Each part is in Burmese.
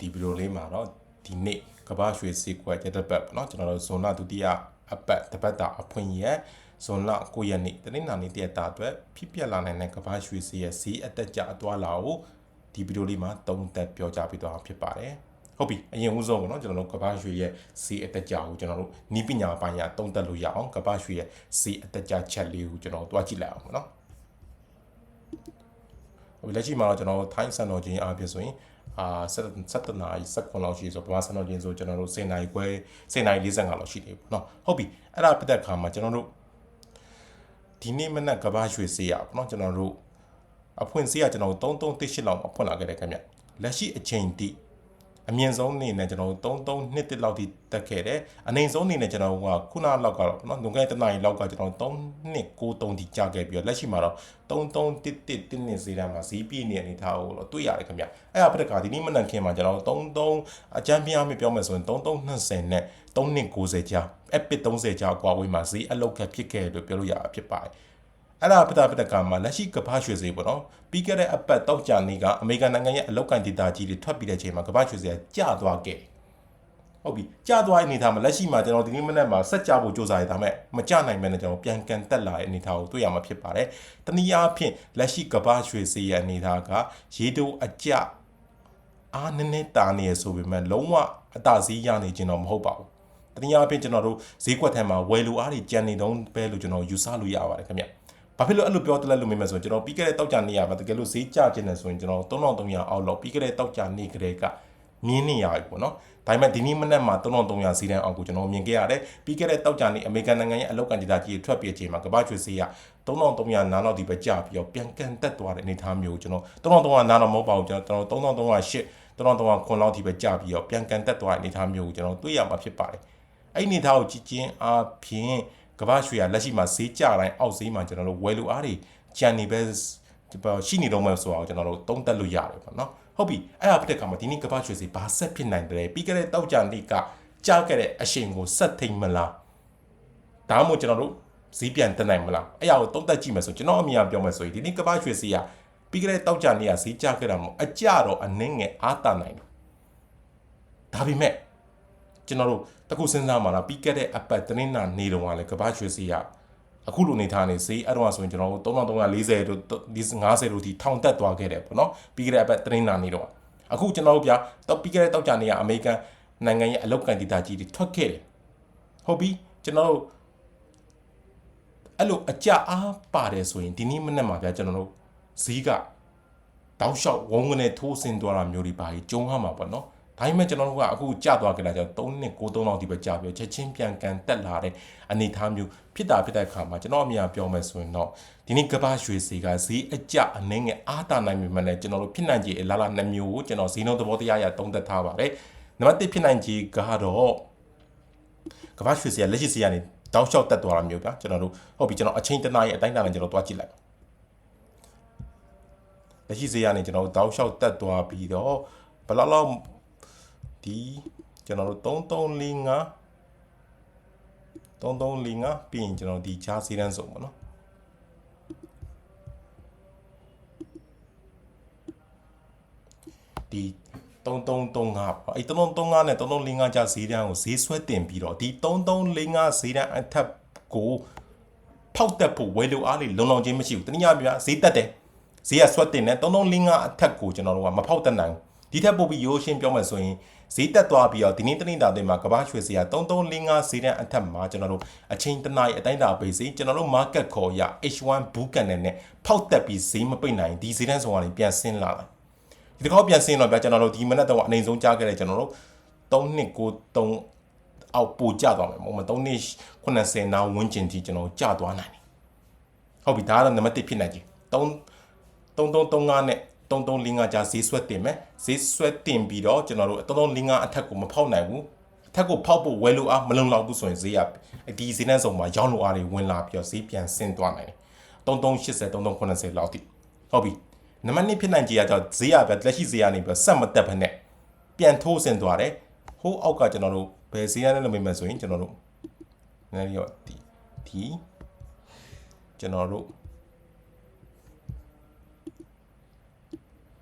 ဒီဗီဒီယိုလေးမှာတော့ဒီနေ့ကမ္ဘာရွှေစည်းကွက်ရက်တစ်ပတ်ပေါ့နော်ကျွန်တော်တို့ဇွန်လဒုတိယအပတ်တစ်ပတ်တာအဖွင့်ရက်ဇွန်လ9ရက်နေ့တနင်္လာနေ့တရက်တာအတွက်ဖြစ်ပျက်လာနိုင်တဲ့ကမ္ဘာရွှေစည်းရဲ့စီးအတက်ကြအသွားလာကိုဒီဗီဒီယိုလေးမှာသုံးသပ်ပြောကြားပေးသွားမှာဖြစ်ပါတယ်ဟုတ်ပြီအရင်ဦးဆုံးပေါ့နော်ကျွန်တော်တို့ကမ္ဘာရွှေရဲ့စီးအတက်ကြကိုကျွန်တော်တို့နီးပညာပိုင်းရသုံးသပ်လို့ရအောင်ကမ္ဘာရွှေရဲ့စီးအတက်ကြချက်လေးကိုကျွန်တော်တို့တွားကြည့်လိုက်အောင်ပေါ့နော်ဟိုလက်ရှိမှာတော့ကျွန်တော်ထိုင်းစံတော်ချင်းအားဖြင့်ဆိုရင် အာ7နာရီ7လောက်ရှိဆိုဗမာစံတော်ချင်းဆိုကျွန်တော်တို့10နာရီခွဲ10နာရီ45လောက်ရှိနေပေါ့နော်ဟုတ်ပြီအဲ့ဒါပြတဲ့ခါမှာကျွန်တော်တို့ဒီနေ့မနက်ကဘာရွှေစေးရပေါ့နော်ကျွန်တော်တို့အဖွင့်စေးရကျွန်တော်တို့3338လောက်အဖွင့်လာခဲ့တယ်ခင်ဗျလက်ရှိအချိန်တိ အမြင့်ဆုံးအနေနဲ့ကျွန်တော်တို့33နှစ်တစ်လောက်ထိတက်ခဲ့တယ်အနိုင်ဆုံးအနေနဲ့ကျွန်တော်တို့ကခုနလောက်ကတော့เนาะလွန်ခဲ့တဲ့တစ်နာရီလောက်ကကျွန်တော်တို့3နှစ်93ထိကြာခဲ့ပြီးတော့လက်ရှိမှာတော့3311တင်းနှစ်ဈေးတန်းမှာဈေးပြည့်နေအနေထားကိုတော့တွေ့ရတယ်ခင်ဗျအဲ့ဒါပြတဲ့ခါဒီနေ့မနက်ခင်းမှာကျွန်တော်တို့33အကြမ်းပြားမြပြောမယ်ဆိုရင်3320နဲ့3290ကြာအပစ်30ကြာကွာဝေးမှာဈေးအလောက်ခက်ဖြစ်ခဲ့လို့ပြောလို့ရတာဖြစ်ပါတယ် အဲ့ဒါပဒပဒကမှာလက်ရှိကမ္ဘာရွှေဈေးပေါ့နော်ပြီးခဲ့တဲ့အပတ်တောက်ကြနေကအမေရိကန်နိုင်ငံရဲ့အလောက်ကန်ဒေတာကြီးတွေထွက်ပြီးတဲ့အချိန်မှာကမ္ဘာရွှေဈေးကကျသွားခဲ့ဟုတ်ပြီကျသွားတဲ့အနေထားမှာလက်ရှိမှာကျွန်တော်ဒီနေ့မနေ့မှာဆက်ကြဖို့စ조사ရဒါမဲ့မကျနိုင်မဲ့နဲ့ကျွန်တော်ပြန်ကန်တက်လာတဲ့အနေထားကိုတွေ့ရမှာဖြစ်ပါတယ်တနည်းအားဖြင့်လက်ရှိကမ္ဘာရွှေဈေးရဲ့အနေထားကရေတိုအကျအားနည်းနည်းတာနေရဆိုပေမဲ့လုံးဝအတားစီးရနေခြင်းတော့မဟုတ်ပါဘူးတနည်းအားဖြင့်ကျွန်တော်တို့ဈေးကွက်ထဲမှာဝယ်လူအားတွေကြံနေတော့ပဲလို့ကျွန်တော်ယူဆလို့ရပါတယ်ခင်ဗျ ဘာဖြစ်လို့အဲ့လိုပြောတလဲလို့မေးမယ်ဆိုရင်ကျွန်တော်ပြီးခဲ့တဲ့တောက်ကြနေရပါတကယ်လို့ဈေးကျခြင်းနေဆိုရင်ကျွန်တော်3300အောက်လောက်ပြီးခဲ့တဲ့တောက်ကြနေကလေးကမြင်းနေရပြီပေါ့နော်ဒါပေမဲ့ဒီနေ့မနေ့မှာ3300ဈေးတန်းအောက်ကိုကျွန်တော်မြင်ခဲ့ရတယ်ပြီးခဲ့တဲ့တောက်ကြနေအမေရိကန်နိုင်ငံရဲ့အလောက်ကန်ဒေတာကြီးထွက်ပြေးချိန်မှာကမ္ဘာရွှေဈေးက3300နားလောက်ဒီပဲကျပြီးတော့ပြန်ကန်တက်သွားတဲ့အနေအထားမျိုးကိုကျွန်တော်3300နားတော့မဟုတ်ပါဘူးကျွန်တော်3308 3300ခွန်လောက်ဒီပဲကျပြီးတော့ပြန်ကန်တက်သွားတဲ့အနေအထားမျိုးကိုကျွန်တော်တွေ့ရမှာဖြစ်ပါတယ်အဲ့ဒီအနေအထားကိုကြည့်ချင်းအားဖြင့် ကမ္ဘာရွှေရလက်ရှိမှာဈေးကျတိုင်းအောက်ဈေးမှာကျွန်တော်တို့ဝယ်လူအားတွေကြံနေပဲရှိနေတော့မှဆိုတော့ကျွန်တော်တို့တုံးတက်လို့ရတယ်ပေါ့နော်ဟုတ်ပြီအဲ့ဒါဖြစ်တဲ့ခါမှာဒီနေ့ကမ္ဘာရွှေဈေးဘာဆက်ဖြစ်နိုင်တယ်ပြီးခဲ့တဲ့တောက်ကြနေ့ကကြားခဲ့တဲ့အရှိန်ကိုဆက်ထိန်မလားဒါမှမဟုတ်ကျွန်တော်တို့ဈေးပြန်တက်နိုင်မလားအဲ့ဒါကိုတုံးတက်ကြည့်မယ်ဆိုကျွန်တော်အမြင်ပြောမယ်ဆိုရင်ဒီနေ့ကမ္ဘာရွှေဈေးကပြီးခဲ့တဲ့တောက်ကြနေ့ကဈေးကျခဲ့တာမဟုတ်အကြတော့အနှင်းငယ်အားတာနိုင်တယ်ဒါပေမဲ့ ကျွန်တော်တို့တခုစဉ်းစားမှာလားပြီးခဲ့တဲ့အပတ်တနင်္လာနေ့တုန်းကလည်းကမ္ဘာရွှေဈေးကအခုလိုနေထားနေဈေးအဲ့တော့ဆိုရင်ကျွန်တော်တို့3340တို့50တို့ထိထောင်တက်သွားခဲ့တယ်ပေါ့နော်ပြီးခဲ့တဲ့အပတ်တနင်္လာနေ့တော့အခုကျွန်တော်တို့ဗျာတော့ပြီးခဲ့တဲ့တောက်ကြနေ့ကအမေရိကန်နိုင်ငံရဲ့အလောက်ကန်ဒေတာကြီးတွေထွက်ခဲ့တယ်ဟုတ်ပြီကျွန်တော်တို့အဲ့လိုအကြအားပါတယ်ဆိုရင်ဒီနေ့မနေ့မှာဗျာကျွန်တော်တို့ဈေးကတောက်လျှောက်ဝုန်းကနေထိုးဆင်းသွားတာမျိုးတွေပါကြီးကျုံးရမှာပေါ့နော် ဒါပေမဲ့ကျွန်တော်တို့ကအခုကြသွားကြတာကြောင့်3နှစ်6-3လောက်ဒီပဲကြာပြီးချက်ချင်းပြန်ကန်တက်လာတဲ့အနေအထားမျိုးဖြစ်တာဖြစ်တဲ့အခါမှာကျွန်တော်အမြင်ပြောမယ်ဆိုရင်တော့ဒီနေ့ကဘာရွှေစီကဈေးအကျအနေငယ်အားတာနိုင်ပြီမှလည်းကျွန်တော်တို့ဖြစ်နိုင်ခြေအလားလားနှမျိုးကိုကျွန်တော်ဈေးနှုန်းသဘောတရားအရသုံးသပ်ထားပါတယ်နံပါတ်1ဖြစ်နိုင်ခြေကတော့ကဘာရွှေစီကလက်ရှိစီကနေတောက်လျှောက်တက်သွားတာမျိုးဗျာကျွန်တော်တို့ဟုတ်ပြီကျွန်တော်အချိန်တနားရဲ့အတိုင်းအတာနဲ့ကျွန်တော်တွားကြည့်လိုက်လက်ရှိဈေးကနေကျွန်တော်တို့တောက်လျှောက်တက်သွားပြီးတော့ဘယ်လောက်လောက် ဒီကျွန်တော်တို့3345 3345ပြီးရင်ကျွန်တော်ဒီချားစီရန်စုံပေါ့နော်ဒီ3335ပေါ့အဲ့3335နဲ့3345ကြာဈေးတန်းကိုဈေးဆွဲတင်ပြီးတော့ဒီ3345ဈေးတန်းအထက်ကိုဖောက်တက်ဖို့ဝယ်လိုအားလေးလုံလောက်ခြင်းမရှိဘူးတနည်းအားဖြင့်ဈေးတက်တယ်ဈေးကဆွတ်တင်တယ်3345အထက်ကိုကျွန်တော်တို့ကမဖောက်တက်နိုင်ဘူး ဒီထက်ပိုပြီးရိုးရှင်းပြောမယ်ဆိုရင်ဈေးတက်သွားပြီးတော့ဒီနေ့တနင်္လာနေ့မှာကမ္ဘာရွှေဈေးက3345ဈေးတန်းအထက်မှာကျွန်တော်တို့အချိန်တနားရီအတိုင်းတာပေးစီကျွန်တော်တို့ market ခေါ်ရ H1 ဘူးကန်နဲ့ဖောက်တက်ပြီးဈေးမပိတ်နိုင်ဒီဈေးတန်းဆောင်ကနေပြန်ဆင်းလာတယ်ဒီတစ်ခေါက်ပြန်ဆင်းတော့ဗျာကျွန်တော်တို့ဒီမနက်တော့အနေဆုံးကြားခဲ့တယ်ကျွန်တော်တို့3နှစ်ကို3အောက်ပိုကျသွားမယ်မဟုတ်မ3နှစ်80နာဝန်းကျင်ထိကျွန်တော်ကျသွားနိုင်တယ်ဟုတ်ပြီဒါကတော့နံပါတ်1ဖြစ်နိုင်ကြီး3 3335နဲ့3345ကြာဈေးဆွဲတင်မယ် ဈေးဆွဲတင်ပြီးတော့ကျွန်တော်တို့3345အထက်ကိုမဖောက်နိုင်ဘူးအထက်ကိုဖောက်ဖို့ဝယ်လို့အားမလုံလောက်ဘူးဆိုရင်ဈေးရဒီဈေးနှန်းစုံမှာရောင်းလို့အားတွေဝင်လာပြီးတော့ဈေးပြန်ဆင်းသွားနိုင်တယ်3380 3390လောက်တိဟုတ်ပြီနံပါတ်2ဖြစ်နိုင်ကြရတော့ဈေးရပဲလက်ရှိဈေးကနေပြီးဆက်မတက်ဖက်နဲ့ပြန်ထိုးဆင်းသွားတယ်ဟိုးအောက်ကကျွန်တော်တို့ဘယ်ဈေးရလဲလို့မေးမှဆိုရင်ကျွန်တော်တို့နည်းနည်းရောဒီဒီကျွန်တော်တို့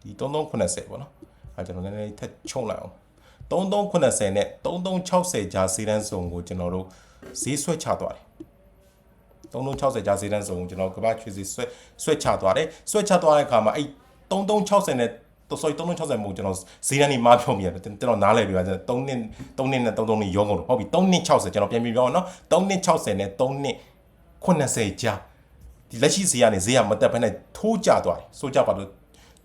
ဒီ3380ပေါ့နော် အဲကျွန်တော်နည်းနည်းထက်ချုံလိုက်အောင်3380နဲ့3360ကြားဈေးတန်းစုံကိုကျွန်တော်တို့ဈေးဆွဲချသွားတယ်3360ကြားဈေးတန်းစုံကိုကျွန်တော်ကမ္ဘာရွှေဈေးဆွဲဆွဲချသွားတယ်ဆွဲချသွားတဲ့အခါမှာအဲ့3360နဲ့တော့ sorry 3360မို့ကျွန်တော်ဈေးတန်းนี่မားဖြုံပြရတယ်ကျွန်တော်နားလည်ပြပါကျွန်တော်3နှစ်3နှစ်နဲ့33နှစ်ရောကုန်လို့ဟုတ်ပြီ3နှစ်60ကျွန်တော်ပြန်ပြပြောအောင်နော်3နှစ်60နဲ့3နှစ်80ကြားဒီလက်ရှိဈေးကနေဈေးကမတက်ဘဲနဲ့ထိုးကျသွားတယ်ဆိုကြပါလို့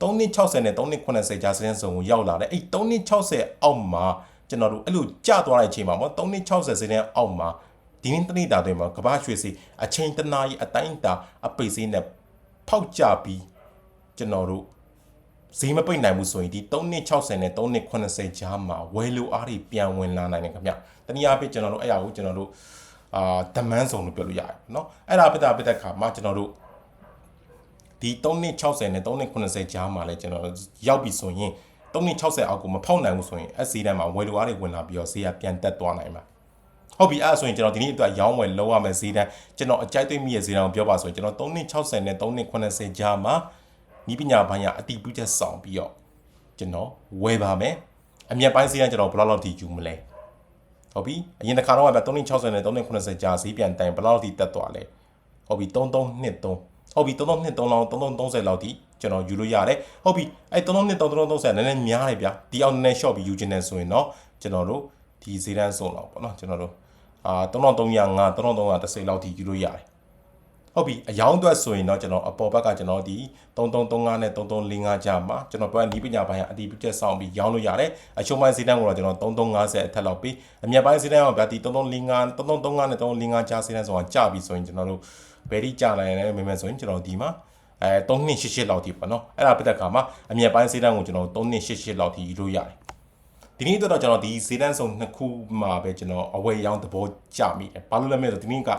3နှစ်60နဲ့3နှစ်80ကြာစင်းစုံကိုရောက်လာတယ်အဲ့3နှစ်60အောက်မှာကျွန်တော်တို့အဲ့လိုကျသွားတဲ့အချိန်မှာပေါ့3နှစ်60စင်းအောက်မှာဒီနေ့တနေ့တာတွင်မှာကမ္ဘာရွှေစီအချိန်တနာရီအတိုင်းတာအပိတ်စင်းနဲ့ဖောက်ကြပြီးကျွန်တော်တို့ဈေးမပိတ်နိုင်ဘူးဆိုရင်ဒီ3နှစ်60နဲ့3နှစ်80ကြားမှာဝယ်လိုအားတွေပြန်ဝင်လာနိုင်တယ်ခင်ဗျ။တနည်းအားဖြင့်ကျွန်တော်တို့အဲ့ရကိုကျွန်တော်တို့အာဒမန်းစုံလို့ပြောလို့ရတယ်နော်။အဲ့ဒါပြတာပြတဲ့ခါမှာကျွန်တော်တို့ ဒီ360နဲ့380ကြားမှာလည်းကျွန်တော်တို့ရောက်ပြီဆိုရင်360အောက်ကိုမဖောက်နိုင်ဘူးဆိုရင်အစီတန်းမှာဝယ်လိုအားတွေဝင်လာပြီးတော့ဈေးကပြန်တက်သွားနိုင်မှာ။ဟုတ်ပြီအဲ့ဒါဆိုရင်ကျွန်တော်ဒီနေ့အတွက်ရောင်းဝယ်လောက်ရမယ်ဈေးတန်းကျွန်တော်အကြိုက်သိမိရဲ့ဈေးတန်းကိုပြောပါဆိုရင်ကျွန်တော်360နဲ့380ကြားမှာဤပညာပိုင်းကအတိပြုချက်ဆောင်ပြီးတော့ကျွန်တော်ဝယ်ပါမယ်အမြတ်ပိုင်းဈေးတန်းကျွန်တော်ဘယ်လောက်လောက်ထိယူမလဲဟုတ်ပြီအရင်တစ်ခါတော့က360နဲ့380ကြားဈေးပြန်တိုင်ဘယ်လောက်ထိတက်သွားလဲဟုတ်ပြီ3323 ဟုတ်ပြီ3323လောက်3330လောက်ထိကျွန်တော်ယူလို့ရတယ်ဟုတ်ပြီအဲ3323 3330နည်းနည်းများတယ်ဗျာဒီအောင်နည်းနည်း short ပြီးယူခြင်းနဲ့ဆိုရင်တော့ကျွန်တော်တို့ဒီဈေးတန်းစုံလောက်ပေါ့နော်ကျွန်တော်တို့အာ3305 3330လောက်ထိယူလို့ရတယ်ဟုတ်ပြီအယောင်းအတွက်ဆိုရင်တော့ကျွန်တော်အပေါ်ဘက်ကကျွန်တော်ဒီ3335နဲ့3345ကြားမှာကျွန်တော်ပြောနီးပညာပိုင်းကအတီးပြချက်ဆောင်ပြီးရောင်းလို့ရတယ်အချုံပိုင်းဈေးတန်းကိုတော့ကျွန်တော်3350အထက်လောက်ပြီးအမြတ်ပိုင်းဈေးတန်းကဗျာဒီ3345 3335နဲ့3345ကြားဈေးတန်းဆိုတာကြပြီဆိုရင်ကျွန်တော်တို့ ဘယ်ဒီကြနိုင်လဲမေးမယ်ဆိုရင်ကျွန်တော်ဒီမှာအဲ3288လောက်ထိပေါ့နော်အဲ့ဒါပြတဲ့ခါမှာအမြတ်ပိုင်းဈေးတန်းကိုကျွန်တော်3288လောက်ထိယူလို့ရတယ်ဒီနေ့တော့ကျွန်တော်ဒီဈေးတန်းစုံနှစ်ခုမှာပဲကျွန်တော်အဝယ်ရောင်းသဘောကျမိတယ်ဘာလို့လဲမလဲဆိုတော့ဒီနေ့က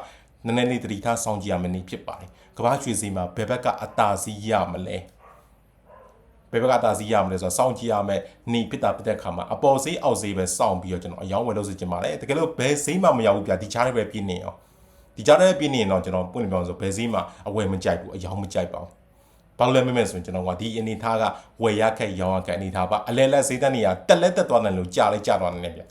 နည်းနည်းလေးတတိထားဆောင်ကြည့်ရမယ်နေဖြစ်ပါတယ်ကဘာရွှေစီမှာဘယ်ဘက်ကအတာစီးရမလဲဘယ်ဘက်ကအတာစီးရမလဲဆိုတော့စောင့်ကြည့်ရမယ်နေဖြစ်တာဖြစ်တဲ့ခါမှာအပေါ်ဈေးအောက်ဈေးပဲစောင့်ပြီးတော့ကျွန်တော်အယောင်းဝယ်လို့ဆိုချင်ပါတယ်တကယ်လို့ဘယ်ဈေးမှမရောက်ဘူးဗျာဒီချားလေးပဲပြင်းနေအောင် ဒီကြားထဲပြင်းနေရင်တော့ကျွန်တော်ပွင့်ပြအောင်ဆိုဘယ်ဈေးမှအဝယ်မကြိုက်ဘူးအယောင်းမကြိုက်ပါဘူးဘာလို့လဲမမဲဆိုရင်ကျွန်တော်ကဒီအနေထားကဝယ်ရခက်ရောင်းရခက်အနေထားပါအလဲလက်ဈေးတက်နေရတက်လက်တက်သွားတယ်လို့ကြားလဲကြားသွားတယ်ဗျာ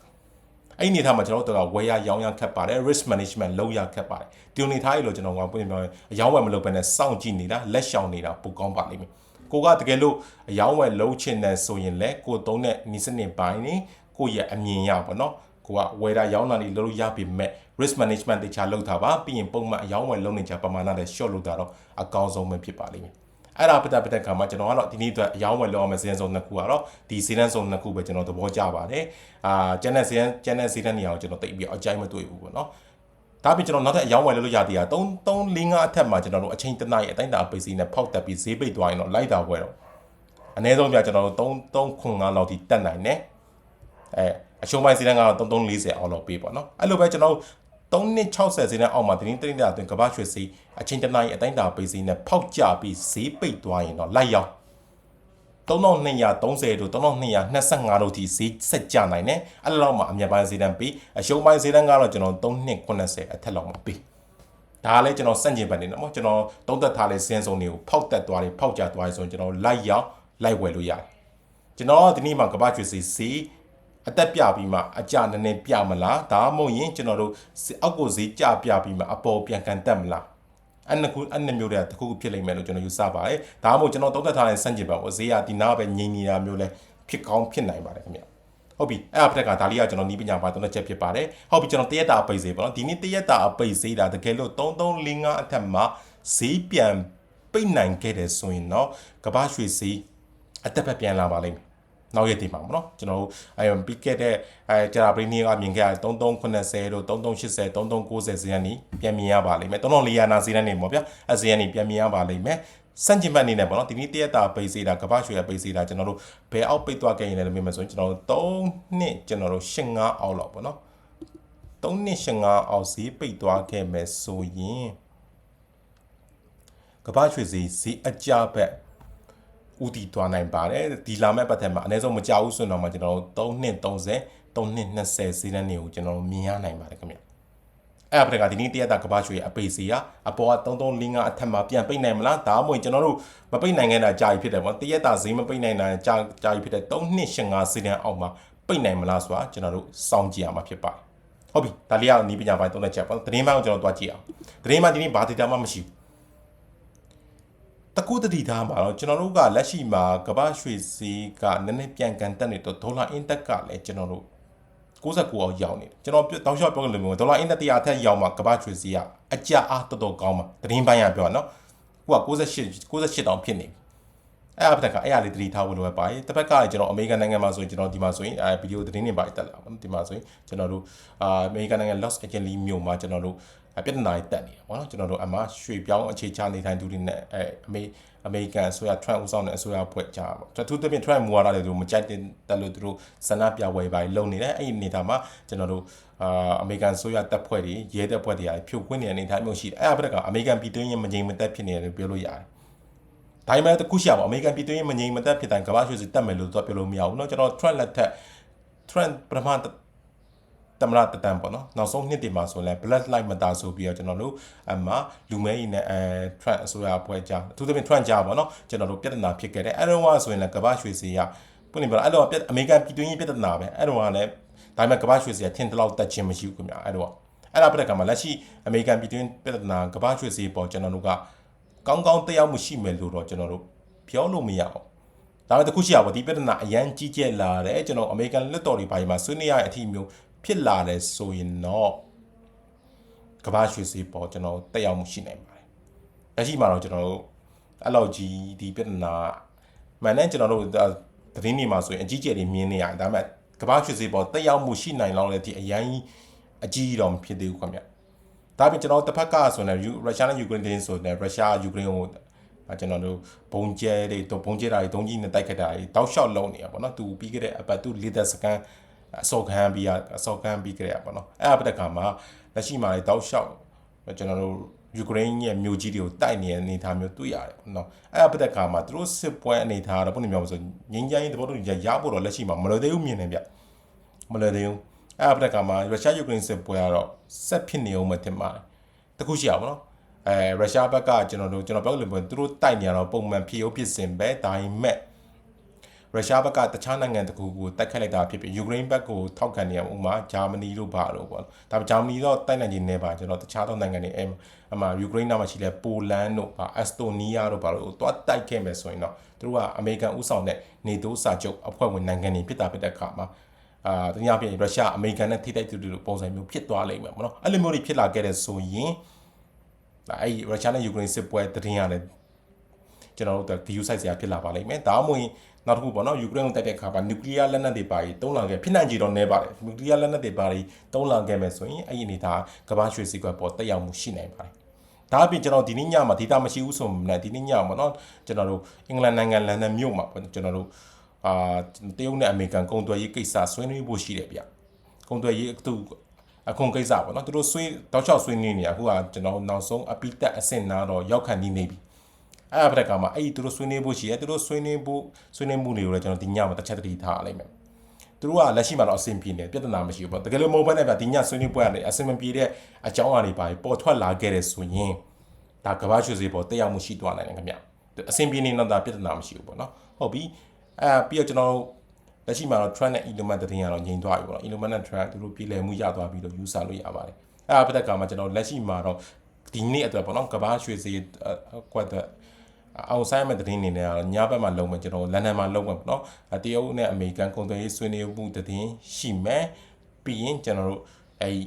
အဲ့ဒီအနေထားမှာကျွန်တော်တို့ကဝယ်ရရောင်းရခက်ပါတယ် risk management လုပ်ရခက်ပါတယ်ဒီအနေထားကြီးလို့ကျွန်တော်ကပွင့်ပြအောင်အယောင်းဝယ်မလုပ်ဘဲနဲ့စောင့်ကြည့်နေတာလက်ရှောင်နေတာပိုကောင်းပါလိမ့်မယ်ကိုကတကယ်လို့အယောင်းဝယ်လုံးချင်တယ်ဆိုရင်လည်းကိုသုံးတဲ့နီးစနစ်ပိုင်းနေကိုရဲ့အမြင်ရပါတော့ ကိုကဝယ်တာရောင်းတာတွေလုပ်လို့ရပြီမဲ့ risk management တခြားလုပ်တာပါပြီးရင်ပုံမှန်အယောင်းဝယ်လုံးနေကြပမာဏနဲ့ short လုပ်တာတော့အကောင်းဆုံးပဲဖြစ်ပါလိမ့်မယ်အဲ့ဒါပတက်ပတက်ခါမှာကျွန်တော်ကတော့ဒီနေ့အတွက်အယောင်းဝယ်လောက်အောင်မယ်စီးရင်စုံနှစ်ခုကတော့ဒီစီးရင်စုံနှစ်ခုပဲကျွန်တော်သဘောကျပါတယ်အာကျန်တဲ့စီးရင်ကျန်တဲ့စီးတဲ့နေရာကိုကျွန်တော်တိတ်ပြီးအကြိုက်မတွေ့ဘူးပေါ့နော်ဒါပြင်ကျွန်တော်နောက်ထပ်အယောင်းဝယ်လို့ရသေးတာ3 3 4 5အထက်မှာကျွန်တော်တို့အချိန်တနားရဲ့အတိုင်းတာပိတ်စီနဲ့ဖောက်တက်ပြီးဈေးပိတ်သွားရင်တော့လိုက်တာဝယ်တော့အနည်းဆုံးပြကျွန်တော်တို့3 3ခွန်5လောက်ထိတက်နိုင်တယ်အဲ အရှုံးပိုင်းစီးတဲ့ကတော့3 340အောက်လောက်ပေးပေါ့နော်အဲ့လိုပဲကျွန်တော်3နှစ်60ဈေးနဲ့အောက်မှာတင်းတင်းတင်းအတွင်းကမ္ဘာရွှေဈေးအချင်းတနိုင်အတိုင်းတာပိတ်ဈေးနဲ့ဖောက်ကြပြီးဈေးပိတ်သွားရင်တော့လိုက်ရောက်3230တို့3225တို့ထိဈေးဆက်ကြနိုင်တယ်အဲ့လောက်မှအမြတ်ပိုင်းဈေးတန်းပြီးအရှုံးပိုင်းဈေးတန်းကတော့ကျွန်တော်3290အထက်လောက်မှပြီးဒါလည်းကျွန်တော်စန့်ကျင်ဘက်နေနော်ကျွန်တော်သုံးသက်ထားတဲ့စင်းစုံတွေကိုဖောက်တက်သွားတယ်ဖောက်ကြသွားတယ်ဆိုရင်ကျွန်တော်လိုက်ရောက်လိုက်ဝယ်လို့ရတယ်ကျွန်တော်ဒီနေ့မှာကမ္ဘာရွှေဈေးဈေး အသက်ပြပြီးမှအကြနည်းနည်းပြမလားဒါမှမဟုတ်ရင်ကျွန်တော်တို့အောက်ကိုဈေးကြပြပြီးမှအပေါ်ပြန်ကန်တက်မလားအဲ့နှစ်ခုအဲ့နှစ်မျိုးတည်းတစ်ခုခုဖြစ်လိမ့်မယ်လို့ကျွန်တော်ယူဆပါတယ်ဒါမှမဟုတ်ကျွန်တော်တောက်သက်ထားတဲ့စန့်ကျင်ဘက်ပေါ့ဈေးကဒီနားပဲငြိမ်နေတာမျိုးလဲဖြစ်ကောင်းဖြစ်နိုင်ပါတယ်ခင်ဗျဟုတ်ပြီအဲ့အဖက်ကဒါလေးကကျွန်တော်နီးပညာပါသုံးတဲ့ချက်ဖြစ်ပါတယ်ဟုတ်ပြီကျွန်တော်တရက်တာအပိတ်ဈေးပေါ့နော်ဒီနေ့တရက်တာအပိတ်ဈေးတာတကယ်လို့3345အထက်မှာဈေးပြန်ပိတ်နိုင်ခဲ့တယ်ဆိုရင်တော့ကမ္ဘာရွှေဈေးအတက်ဘက်ပြန်လာပါလိမ့်မယ် နောက်ရက်ဒီမှာပေါ့နော်ကျွန်တော်တို့အဲပြီးခဲ့တဲ့အဲဂျာပရီနီကမြင်ခဲ့ရ3380တို့3380 3390ဇီယန်နီပြန်မြင်ရပါလိမ့်မယ်3400နာဇီယန်နီပေါ့ဗျာအဲဇီယန်နီပြန်မြင်ရပါလိမ့်မယ်စန့်ကျင်ဘက်အနေနဲ့ပေါ့နော်ဒီနေ့တရက်တာပိတ်စေးတာကပ္ပရွှေရပိတ်စေးတာကျွန်တော်တို့ဘယ်အောက်ပိတ်သွားခဲ့ရင်လည်းမြင်မယ်ဆိုရင်ကျွန်တော်တို့3နှစ်ကျွန်တော်တို့85အောက်လောက်ပေါ့နော်3နှစ်85အောက်ဈေးပိတ်သွားခဲ့မယ်ဆိုရင်ကပ္ပရွှေဈေးဈေးအကြဘက် ဥတီသွားနိုင်ပါတယ်ဒီလာမဲ့ပတ်သက်မှာအနည်းဆုံးမကြဘူးဆိုတော့မှကျွန်တော်တို့3နှစ်30 3နှစ်20စီးတန်းတွေကိုကျွန်တော်တို့မြင်ရနိုင်ပါတယ်ခင်ဗျအဲ့ဒါပထကဒီနေ့တရက်တာကဘာရွှေအပေစီကအပေါ်က3345အထက်မှာပြန်ပိတ်နိုင်မလားဒါမှမဟုတ်ကျွန်တော်တို့မပိတ်နိုင်ခဲ့တာကြာပြီဖြစ်တယ်ပေါ့တရက်တာဈေးမပိတ်နိုင်တာကြာကြာပြီဖြစ်တဲ့3285စီတန်းအောက်မှာပိတ်နိုင်မလားဆိုတာကျွန်တော်တို့စောင့်ကြည့်ရမှာဖြစ်ပါတယ်ဟုတ်ပြီဒါလေးကနီးပညာပိုင်းသုံးသက်ချက်ပေါ့သတင်းပိုင်းကိုကျွန်တော်တွားကြည့်အောင်သတင်းပိုင်းဒီနေ့ဘာဒေတာမှမရှိဘူး တကူတတိထားမှာတော့ကျွန်တော်တို့ကလက်ရှိမှာကမ္ဘာရွှေဈေးကနည်းနည်းပြန်ကန်တက်နေတော့ဒေါ်လာအင်တက်ကလည်းကျွန်တော်တို့69အောင်ရောက်နေတယ်ကျွန်တော်တောက်လျှောက်ပြောလို့မျိုးဒေါ်လာအင်တက်100အထက်ရောက်မှာကမ္ဘာရွှေဈေးကအကြအားတော်တော်ကောင်းမှာသတင်းပိုင်းရပြောနော်ခုက68 68တောင်ဖြစ်နေပြီအဲ့အပတက်ကအဲ့အလေးတတိထားဖို့လိုပဲပါတယ်တစ်ဖက်ကလည်းကျွန်တော်အမေရိကန်နိုင်ငံမှာဆိုရင်ကျွန်တော်ဒီမှာဆိုရင်အဲဗီဒီယိုသတင်းတွေပါတက်လာပါနော်ဒီမှာဆိုရင်ကျွန်တော်တို့အာအမေရိကန်နိုင်ငံ Los Angeles မြို့မှာကျွန်တော်တို့ ပြဿနာတွေတက်နေတာပေါ့နော်ကျွန်တော်တို့အမှရွှေပြောင်းအခြေချနေထိုင်သူတွေနဲ့အဲအမေအမေရိကန်အစိုးရ Trump ဦးဆောင်တဲ့အစိုးရဖွဲ့ကြပါပေါ့သူတို့ပြင် Trump မူဝါဒတွေသူမကြိုက်တဲ့တက်လို့သူတို့ဆန္ဒပြပွဲပါလုံနေတယ်အဲ့ဒီအနေထားမှာကျွန်တော်တို့အာအမေရိကန်အစိုးရတပ်ဖွဲ့တွေရဲတပ်ဖွဲ့တွေဖြိုခွင်းနေတဲ့အနေထားမျိုးရှိတယ်အဲ့အပက်ကအမေရိကန်ပြည်တွင်းရင်မငြိမ်မသက်ဖြစ်နေတယ်လို့ပြောလို့ရတယ်ဒါပေမဲ့တခုရှိရပါအမေရိကန်ပြည်တွင်းရင်မငြိမ်မသက်ဖြစ်တိုင်းကမ္ဘာရွှေစီတက်မယ်လို့တော့ပြောလို့မရဘူးเนาะကျွန်တော် Trump လက်ထက် Trump ပထမ တမရတတန်ပေါ့နော်နောက်ဆုံးနှစ်တည်းမှာဆိုရင် black light matter ဆိုပြီးတော့ကျွန်တော်တို့အမှလူမဲကြီးနဲ့အဲ Trump အစိုးရအဖွဲ့ကြားအထူးသဖြင့် Trump ကြားပေါ့နော်ကျွန်တော်တို့ပြဿနာဖြစ်ခဲ့တယ်အဲ့တော့ကဆိုရင်လည်းကမ္ဘာရွှေစီရပွင့်နေပါလားအဲ့တော့အမေရိကန်ပြည်တွင်းရေးပြဿနာပဲအဲ့တော့ကလည်းဒါပေမဲ့ကမ္ဘာရွှေစီရထင်တလောက်တက်ခြင်းမရှိဘူးခင်ဗျာအဲ့တော့အဲ့ဒါပြတဲ့ကမှာလက်ရှိအမေရိကန်ပြည်တွင်းပြဿနာကမ္ဘာရွှေစီပေါ်ကျွန်တော်တို့ကကောင်းကောင်းတရားမှုရှိမယ်လို့တော့ကျွန်တော်တို့ပြောလို့မရအောင်ဒါပေမဲ့တခုရှိရပါဒီပြဿနာအရန်ကြီးကျယ်လာတယ်ကျွန်တော်အမေရိကန်လက်တော်တွေဘာကြီးမှာဆွေးနွေးရတဲ့အထီးမျိုး ဖြစ်လာတယ်ဆိုရင်တော့ကဘာရွှေစီပေါ်ကျွန်တော်တက်ရောက်မှုရှိနိုင်ပါတယ်။လက်ရှိမှာတော့ကျွန်တော်တို့အဲ့လောက်ကြီးဒီပြဿနာမှန်တယ်ကျွန်တော်တို့သတင်းတွေမှာဆိုရင်အကြီးကျယ်တွေမြင်နေရတယ်ဒါပေမဲ့ကဘာရွှေစီပေါ်တက်ရောက်မှုရှိနိုင်လောက်တဲ့ဒီအရင်အကြီးတော့မဖြစ်သေးဘူးခင်ဗျ။ဒါပြင်ကျွန်တော်တစ်ဖက်ကဆိုရင်ရုရှားနဲ့ယူကရိန်းတင်းဆိုရင်ရုရှားယူကရိန်းကိုကျွန်တော်တို့ဘုံကျဲတွေဘုံကျဲတာတွေဒုံးကြီးနဲ့တိုက်ခတ်တာတွေတောက်လျှောက်လုံးနေရပါတော့။သူပြီးခဲ့တဲ့အပတ်သူလေသက်စကန် အစောခံပြီးအစောခံပြီးကြရပါတော့အဲ့အပတ်တခါမှာလက်ရှိမှာလည်းတောက်လျှောက်ကျွန်တော်တို့ယူကရိန်းရဲ့မြို့ကြီးတွေကိုတိုက်နေတဲ့အနေအထားမျိုးတွေ့ရတယ်ပေါ့နော်အဲ့အပတ်တခါမှာသူတို့စစ်ပွဲအနေအထားတော့ဘယ်လိုမျိုးဆိုငင်းကြိုင်းသဘောတူညီချက်ရဖို့တော့လက်ရှိမှာမလွယ်သေးဘူးမြင်နေဗျမလွယ်သေးဘူးအဲ့အပတ်တခါမှာရုရှားယူကရိန်းစစ်ပွဲကတော့ဆက်ဖြစ်နေအောင်မတင်ပါတယ်တခုရှိအောင်နော်အဲရုရှားဘက်ကကျွန်တော်တို့ကျွန်တော်ပြောလို့ပြောသူတို့တိုက်နေရတော့ပုံမှန်ဖြစ်ရုပ်ဖြစ်စဉ်ပဲဒါပေမဲ့ ရုရှားဘက်ကတခြားနိုင်ငံတကူကိုတိုက်ခတ်လိုက်တာဖြစ်ပြီးယူကရိန်းဘက်ကိုထောက်ခံနေရဥမာဂျာမနီတို့ဘာလို့ပေါ့ဒါပေမဲ့ဂျာမနီတော့တိုက်နိုင်ခြင်းနေပါကျွန်တော်တခြားသောနိုင်ငံတွေအဲအမှယူကရိန်းနောက်မှာရှိတဲ့ပိုလန်တို့ဘာအက်စတိုနီးယားတို့ဘာလို့တွားတိုက်ခဲ့မယ်ဆိုရင်တော့သူတို့ကအမေရိကန်ဥဆောင်တဲ့နေတိုးစာချုပ်အဖွဲ့ဝင်နိုင်ငံတွေဖြစ်တာဖြစ်တဲ့အခါမှာအာတနည်းအားဖြင့်ရုရှားအမေရိကန်နဲ့ထိတိုက်တူတူပုံစံမျိုးဖြစ်သွားလိမ့်မယ်မနော်အဲ့လိုမျိုးတွေဖြစ်လာခဲ့တဲ့ဆိုရင်အဲ့ရုရှားနဲ့ယူကရိန်းစစ်ပွဲတည်င်းရတယ် ကျွန်တော်တို့ကဒီယူဆိုင်စရာဖြစ်လာပါလိမ့်မယ်ဒါမှမဟုတ်နောက်တစ်ခုပေါ့နော်ယူကရိန်းကိုတိုက်တဲ့အခါမှာနျူကလ িয়ার လက်နက်တွေပါပြီးတုံးလာခဲ့ဖြစ်နိုင်ကြတော့နေပါတယ်နျူကလ িয়ার လက်နက်တွေပါပြီးတုံးလာခဲ့မယ်ဆိုရင်အဲ့ဒီအနေထားကမ္ဘာရွှေစီကွက်ပေါ်တက်ရောက်မှုရှိနိုင်ပါတယ်ဒါအပြင်ကျွန်တော်ဒီနေ့ညမှာဒေတာမရှိဘူးဆိုမှလည်းဒီနေ့ညမှာเนาะကျွန်တော်တို့အင်္ဂလန်နိုင်ငံလန်ဒန်မြို့မှာကျွန်တော်တို့အာတရုတ်နဲ့အမေရိကန်ကုန်သွယ်ရေးကိစ္စဆွေးနွေးဖို့ရှိတယ်ဗျကုန်သွယ်ရေးသူအခုကိစ္စပေါ့နော်သူတို့ဆွေးတောက်လျှောက်ဆွေးနွေးနေရအခုကကျွန်တော်နောက်ဆုံးအပိတက်အဆင့်နာတော့ရောက်ခံနေနေပြီ အဲ့အဖက်ကမှအဲ့ဒီသူတို့ဆွေးနွေးဖို့ရှိရဲသူတို့ဆွေးနွေးဖို့ဆွေးနွေးမှုတွေကိုလည်းကျွန်တော်ဒီညမှာတစ်ချက်တတိထားလိုက်မယ်သူတို့ကလက်ရှိမှာတော့အဆင်ပြေနေပြဿနာမရှိဘူးပေါ့တကယ်လို့မဟုတ်ဘဲနဲ့ဗျဒီညဆွေးနွေးပွဲကနေအဆင်မပြေတဲ့အကြောင်းအရာတွေပါပေါ်ထွက်လာခဲ့တဲ့ဆိုရင်ဒါကဘာရွှေစေပေါ်တက်ရောက်မှုရှိသွားနိုင်တယ်ခင်ဗျအဆင်ပြေနေတော့ဒါပြဿနာမရှိဘူးပေါ့နော်ဟုတ်ပြီအဲပြီးတော့ကျွန်တော်လက်ရှိမှာတော့ trend နဲ့ Elon Musk တင်ရတော့ငြိမ်သွားပြီပေါ့နော် Elon Musk နဲ့ trend သူတို့ပြည်လည်မှုရသွားပြီးတော့ user လို့ရပါတယ်အဲအဖက်ကမှကျွန်တော်လက်ရှိမှာတော့ဒီနေ့အတွက်ပေါ့နော်ကဘာရွှေစေကွက်တဲ့ အောင်ဆိုင်မဲ့သတင်းနေနဲ့ညဘက်မှာလုံးမယ်ကျွန်တော်လန်ဒန်မှာလုံးမယ်ပေါ့နော်တရုတ်နဲ့အမေရိကန်ကုန်သွယ်ရေးဆွေးနွေးမှုသတင်းရှိမယ်ပြီးရင်ကျွန်တော်တို့အဲဒီ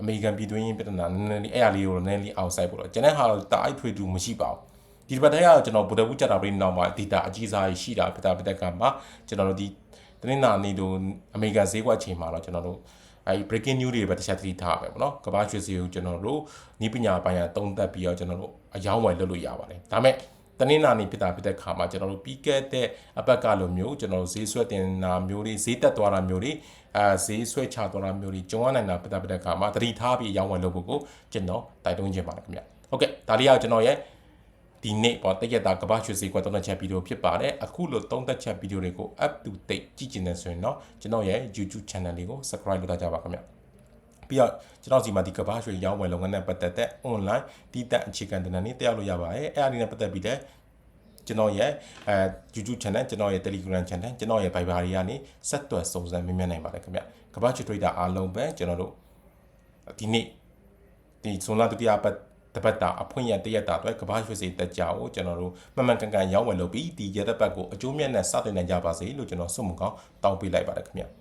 အမေရိကန်ပြည်တွင်းရေးပြည်နာနည်းနည်းလေးအဲ့အရာလေးကိုနည်းနည်းလေးအောင်ဆိုင်ပို့တော့ကျွန်တော်ဟာတော့တာအိုက်ထွေတူမရှိပါဘူးဒီတစ်ပတ်တည်းကတော့ကျွန်တော်ဗုဒ္ဓဘုကြတာပြီးနောက်မှာ data အကြီးစားရှိတာပြတာပြတဲ့ကမှာကျွန်တော်တို့ဒီတင်းနာနေတို့အမေရိကန်ဈေးကွက်ချိန်မှာတော့ကျွန်တော်တို့ အဲဒီ breaking news တွေပဲတစ်ချက်သတိထားပါမယ်ပေါ့နော်ကဘာရွှေစီကိုကျွန်တော်တို့ဤပညာပိုင်းကတုံးသက်ပြီးတော့ကျွန်တော်တို့အယောင်းဝယ်လုပ်လို့ရပါတယ်ဒါမဲ့တနင်္လာနေ့ဖြစ်တာဖြစ်တဲ့ခါမှာကျွန်တော်တို့ပြီးခဲ့တဲ့အပတ်ကလိုမျိုးကျွန်တော်တို့ဈေးဆွဲတင်တာမျိုးတွေဈေးတက်သွားတာမျိုးတွေအဲဈေးဆွဲချသွားတာမျိုးတွေကြုံရနိုင်တာဖြစ်တာဖြစ်တဲ့ခါမှာသတိထားပြီးအယောင်းဝယ်လုပ်ဖို့ကိုကျွန်တော်တိုက်တွန်းခြင်းပါတယ်ခင်ဗျဟုတ်ကဲ့ဒါလေးကကျွန်တော်ရဲ့ ဒီနေ့ပေါ့တရက်တာကဘာရွှေစီကွာသုံးသက်ချက်ဗီဒီယိုဖြစ်ပါတယ်အခုလိုသုံးသက်ချက်ဗီဒီယိုတွေကို up to date ကြည့်ကျင်နေဆိုရင်တော့ကျွန်တော်ရဲ့ YouTube channel လေးကို subscribe လုပ်ကြပါခင်ဗျပြီးတော့ကျွန်တော်စီမှာဒီကဘာရွှေရောင်းဝယ်လုပ်ငန်းနဲ့ပတ်သက်တဲ့ online တီးတက်အခြေခံတင်နန်းတွေတက်ရောက်လို့ရပါတယ်အဲ့အရာတွေနဲ့ပတ်သက်ပြီးလည်းကျွန်တော်ရဲ့အဲ YouTube channel ကျွန်တော်ရဲ့ Telegram channel ကျွန်တော်ရဲ့ Viber တွေကနေဆက်သွယ်စုံစမ်းမေးမြန်းနိုင်ပါတယ်ခင်ဗျကဘာချွေ trader အားလုံးပဲကျွန်တော်တို့ဒီနေ့ဒီဇွန်လဒုတိယပတ် တပတ်တာအဖွင့်ရတရက်တာအတွက်ကဘာရွှေစီတက်ကြကိုကျွန်တော်တို့မှန်မှန်ကန်ကန်ရောင်းဝယ်လုပ်ပြီးဒီရက်သက်ပတ်ကိုအကျိုးမြတ်နဲ့စတင်နိုင်ကြပါစေလို့ကျွန်တော်ဆုမကောင်းတောင်းပေးလိုက်ပါတယ်ခင်ဗျ